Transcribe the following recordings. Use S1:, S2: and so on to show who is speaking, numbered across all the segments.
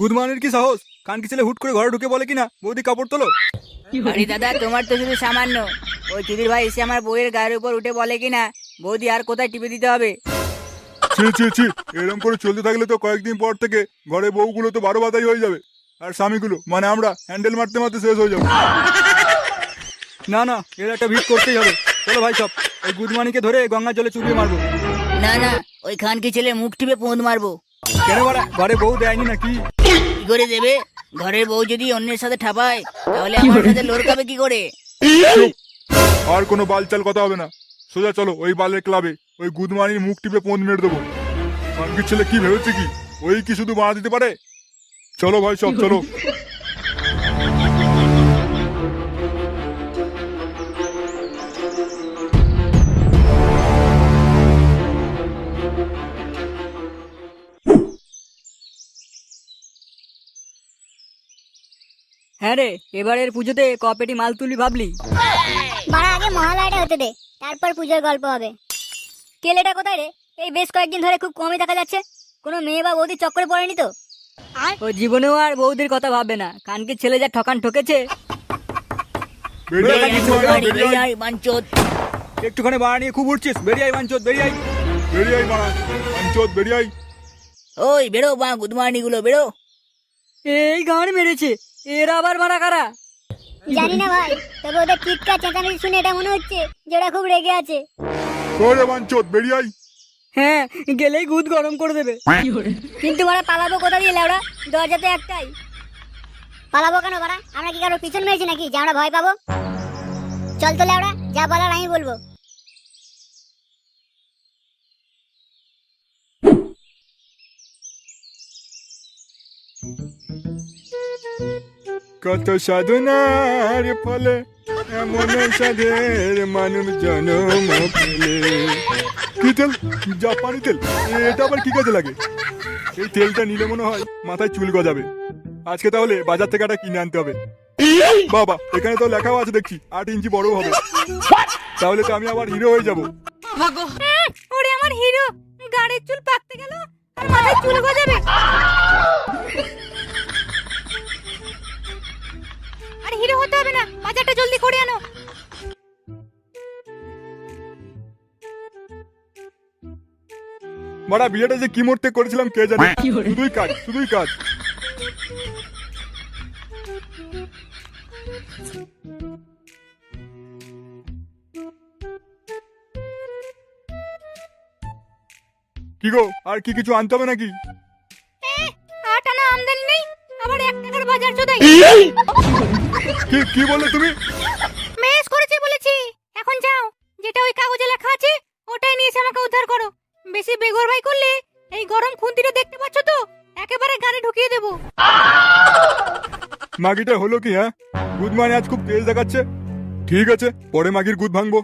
S1: গুদমানের কি সাহস? কানকি ছেলে হুট করে ঘরে ঢুকে বলে কিনা? বৌদি কাপড় তোলো।
S2: আরে দাদা তোমার তো শুধু সামান্য। ওই চুদির ভাই এসে আমার বইয়ের গায়ের উপর উঠে বলে কিনা? বৌদি আর কোথায় টিপে দিতে হবে?
S1: ছি ছি ছি এরকম করে চলতে থাকলে তো কয়েকদিন পর থেকে ঘরে বউগুলো তো বারো বাতাই হয়ে যাবে। আর স্বামীগুলো মানে আমরা হ্যান্ডেল মারতে মারতে শেষ হয়ে যাব। না না এর একটা ভিড় করতেই হবে। চলো ভাই সব ওই গুদমানিকে ধরে গঙ্গার জলে চুবিয়ে মারবো।
S2: না না ওই খানকি ছেলে মুখ টিপে পোঁদ মারবো।
S1: কেন বাড়া ঘরে বউ দেয়নি নাকি?
S2: কি করে দেবে? ঘরের বউ যদি অন্যের সাথে ঠাপায়, তাহলে আমার সাথে লড়কাবে কি করে?
S1: আর কোনো বালচাল কথা হবে না। সোজা চলো, ওই বালের ক্লাবে ওই গুদমানির মুখ টিপে পোঁদ মেরে দেবো। কানকির ছেলে কি ভেবেছে কি? ওই কি শুধু বাঁধা দিতে পারে? চলো ভাই, সব চলো।
S3: হ্যাঁ রে এবারের পুজোতে কপেটি মাল তুলি ভাবলি?
S4: বাড়া আগে মহালয়াটা হতে দে তারপর পুজোর গল্প হবে। কেলেটা কোথায় রে? এই বেশ কয়েকদিন ধরে খুব কমই দেখা যাচ্ছে। কোনো মেয়ে বা বৌদি চক্করে পড়েনি তো?
S3: ও জীবনেও আর বৌদির কথা ভাববে না। কানকে ছেলে যা ঠকান ঠকেছে।
S2: বাড়ি।
S1: একটুখানি নিয়ে খুব উঠছিস। বেরিয়ে আই বাঞ্চোদ বেরিয়ে আই বেরিয়ে আই বাড়া বাঞ্চোদ বেরিয়ে আই
S2: ওই বেরো বা গুদমানি গুলো বেরো।
S3: এই গান মেরেছে। এরা আবার মারা কারা?
S4: জানি না ভাই তবে ওদের চিৎকার চেঁচামেচি শুনে এটা মনে হচ্ছে যে ওরা খুব রেগে আছে।
S1: ওরে বাঞ্চোদ বেরিয়ে আই
S3: হ্যাঁ গেলেই গুদ গরম করে দেবে।
S4: কিন্তু ওরা পালাবো কোথা দিয়ে লেওড়া দরজা তো একটাই। পালাবো কেন বাড়া? আমরা কি কারোর পিছন মেরেছি নাকি? যে আমরা ভয় পাবো। চল তো লেওড়া যা বলার আমি বলব।
S1: কত সাধনার ফলে এমন সাধের মানুষ জন্ম পেলে। কি তেল? জাপানি তেল। এটা আবার কি কাজে লাগে? এই তেলটা নিলে মনে হয় মাথায় চুল গজাবে। আজকে তাহলে বাজার থেকে একটা কিনে আনতে হবে। বাবা, এখানে তো লেখাও আছে দেখছি, আট ইঞ্চি বড় হবে। তাহলে তো আমি আবার হিরো হয়ে যাব।
S2: ওরে আমার হিরো, গাড়ির চুল পাকতে গেল মাথায় চুল গজাবে।
S1: বড়া বিয়েটা যে কি মুহূর্তে করেছিলাম কে জানে? শুধুই কাজ শুধুই কাজ। কি গো আর কি কিছু আনতে হবে নাকি?
S2: আট আনা আমদানি নেই আবার এক টাকার বাজার চোদাই।
S1: কি কি বললে তুমি?
S2: মেস করেছি বলেছি এখন যাও যেটা ওই কাগজে লেখা আছে ওটাই নিয়ে এসে আমাকে উদ্ধার করো। বেশি বেগর ভাই করলে এই গরম খুন্তিটা দেখতে পাচ্ছ তো? একেবারে গানে ঢুকিয়ে দেবো।
S1: মাগিটা হলো কি হ্যাঁ? গুদ মানে আজ খুব তেজ দেখাচ্ছে। ঠিক আছে পরে মাগির গুদ ভাঙবো।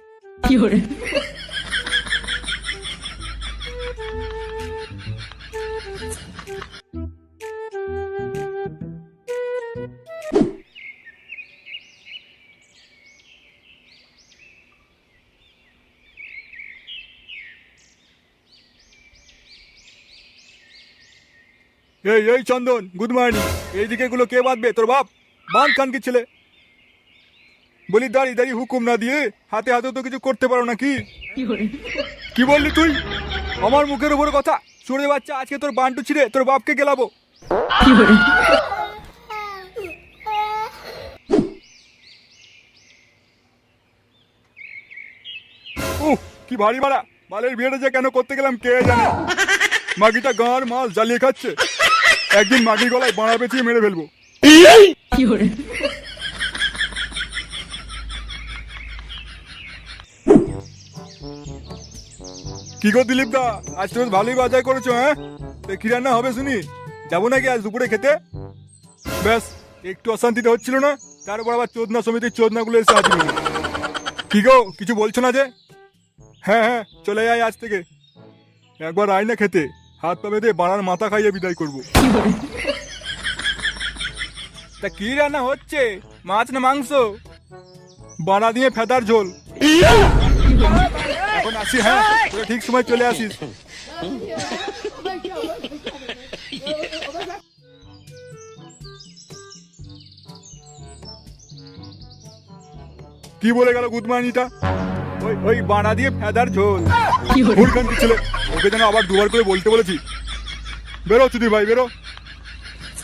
S1: এই এই চন্দন গুড মর্নিং এইদিকে গুলো কে বাঁধবে? তোর বাপ? বাঁধ কানকি ছেলে? বলি, দাঁড়ি দাঁড়ি, হুকুম না দিয়ে হাতে হাতে তো কিছু করতে পারো না কি বললি তুই? আমার মুখের উপর কথা। সরে বাচ্চা, আজকে তোর বান্টু ছিঁড়ে তোর বাপকে গেলাবো। কি ভারী মারা। মালের বিয়েটা যে কেন করতে গেলাম, কে জানে? মাগিটা গাঁর মাল জ্বালিয়ে খাচ্ছে। একদিন মাগির গলায় বাড়া পেঁচিয়ে মেরে ফেলব। কি গো দিলীপ দা আজ তো ভালোই বাজার করেছ হ্যাঁ? কি রান্না হবে শুনি? যাব নাকি আজ দুপুরে খেতে? ব্যাস, একটু অশান্তিতে হচ্ছিল না, তারপর আবার চোদনা সমিতির চোদনাগুলো এসে হলো। কি গো, কিছু বলছো না যে? হ্যাঁ হ্যাঁ চলে আয় আজ থেকে। একবার আয় না খেতে। হাত পা বেঁধে বাড়ার মাথা খাইয়ে বিদায় করব। তা কি রান্না হচ্ছে? মাছ না মাংস? বাড়া দিয়ে ফেদার ঝোল। এখন আসি হ্যাঁ ঠিক সময় চলে আসিস। কি বলে গেল গুদমানিটা? ওই বানা দিয়ে ফেদার ঝোল। ভুলখান কি ছেলে। ওকে যেন আবার দুবার করে বলতে বলেছি। বেরো চুদি ভাই বেরো।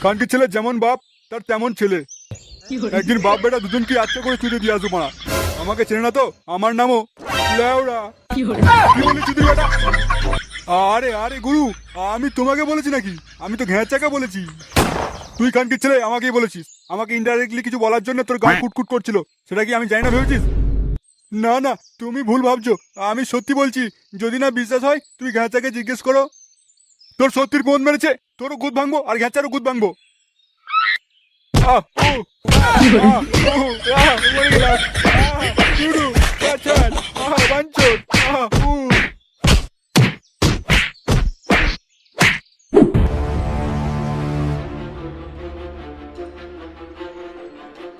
S1: কানকি ছেলে যেমন বাপ তার তেমন ছেলে। একদিন বাপ বেটা দুজন কি আচ্ছা করে চুদি দিয়ে আসব মারা? আমাকে চেনে না তো? আমার নামও লেওড়া। কি বলি চুদি বেটা? আরে আরে গুরু আমি তোমাকে বলেছি নাকি? আমি তো ঘ্যাঁচাকে বলেছি। তুই কানকি ছেলে আমাকেই বলেছিস। আমাকে ইনডাইরেক্টলি কিছু বলার জন্য তোর গায়ে কুটকুট করছিল। সেটা কি আমি জানি না ভেবেছিস? না না, তুমি ভুল ভাবছ। আমি সত্যি বলছি, যদি না বিশ্বাস হয় তুই ঘ্যাঁচাকে জিজ্ঞেস করো। তোর সত্যির কোন মেরেছে, তোরও গুদ ভাঙবো, আর ঘ্যাঁচারও গুদ ভাঙবো।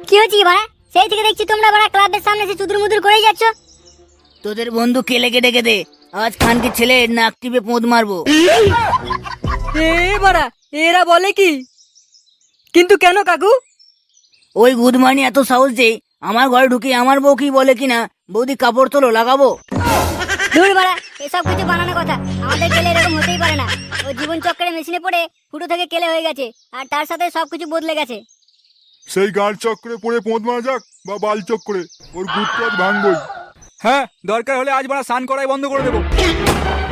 S4: কি হচ্ছে কি বাড়া সেই থেকে দেখছি তোমরা বাড়া ক্লাবের সামনে এসে চুদুর মুদুর করেই যাচ্ছ।
S3: তোদের বন্ধু কেলে কেটে কেটে আজ খানকে ছেলে নাক টিপে পোঁদ মারবো। এ বাড়া এরা বলে কি? কিন্তু কেন কাকু? ওই গুদমানি এত সাহস যে আমার ঘরে ঢুকে আমার বউ কি বলে কিনা বৌদি কাপড় তোলো লাগাবো।
S4: দূর বাড়া এসব কিছু বানানো কথা। আমাদের কেলে এরকম হতেই পারে না। ও জীবন চক্রের মেশিনে পড়ে ফুটো থেকে কেলে হয়ে গেছে আর তার সাথে সবকিছু বদলে গেছে।
S1: সেই গাঁড় চক্রে পড়ে পোঁত মারা যাক বা বাল চক্রে ওর পথ ভাঙবই। হ্যাঁ দরকার হলে আজ বাড়া স্নান করাই বন্ধ করে দেবো।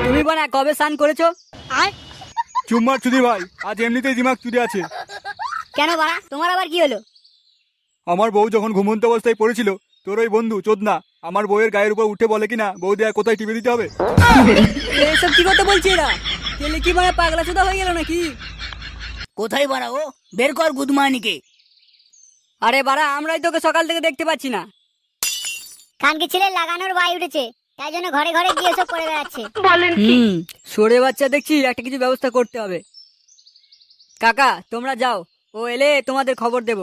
S3: তুমি বানা কবে স্নান করেছ?
S1: চুম্মার চুদি ভাই আজ এমনিতেই দিমাগ চুদি আছে।
S4: কেন বাড়া? তোমার আবার কি হলো?
S1: আমার বউ যখন ঘুমন্ত অবস্থায় পড়েছিল তোর ওই বন্ধু চোদনা আমার বউয়ের গায়ের উপর উঠে বলে কিনা বৌদি আর কোথায় টিপে দিতে হবে?
S3: এসব কি কথা বলছি এরা? কেলে কি মানে পাগলা চোদা হয়ে গেল নাকি? কোথায় বাড়া ও? বের কর গুদমানিকে। আরে বাড়া আমরাই তোকে সকাল থেকে দেখতে পাচ্ছি না।
S4: খানকে ছেলে লাগানোর বাই উঠেছে তাই জন্য ঘরে ঘরে গিয়ে সব করে বেড়াচ্ছে।
S3: হুম সরে বাচ্চা দেখছি একটা কিছু ব্যবস্থা করতে হবে। কাকা তোমরা যাও ও এলে তোমাদের খবর দেব।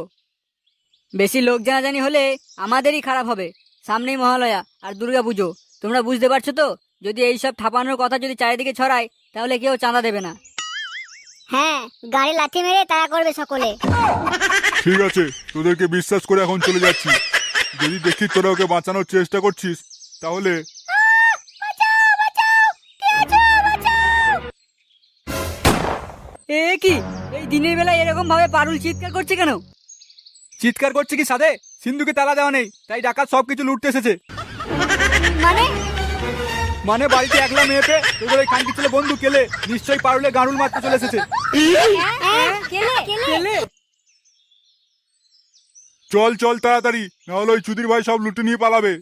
S3: বেশি লোক জানাজানি হলে আমাদেরই খারাপ হবে। সামনেই মহালয়া আর দুর্গা পুজো। তোমরা বুঝতে পারছ তো? যদি এইসব ঠাপানোর কথা যদি চারিদিকে ছড়ায় তাহলে কেউ চাঁদা দেবে না।
S4: হ্যাঁ গাড়ি লাথি মেরে তারা করবে সকলে।
S1: ঠিক আছে তোদেরকে বিশ্বাস করে এখন চলে যাচ্ছি। যদি দেখি তোরা ওকে বাঁচানোর চেষ্টা করছিস তাহলে
S3: এ কি? এই দিনের বেলা এরকম ভাবে পারুল চিৎকার করছে কেন?
S1: চিৎকার করছে কি সাদে সিন্ধুকে তালা দেওয়া নেই তাই ডাকাত সবকিছু লুটতে এসেছে।
S4: মানে?
S1: মানে বাড়িতে একলা মেয়েতে তোদের ওই কান্তি ছেলে বন্ধু কেলে নিশ্চয়ই পারুলে গাঁড়ুল মারতে চলে এসেছে।
S4: হ্যাঁ, কেলে?
S3: কেলে?
S1: চল চল তাড়াতাড়ি। নাহলে ওই চুদির ভাই সব লুটে নিয়ে পালাবে।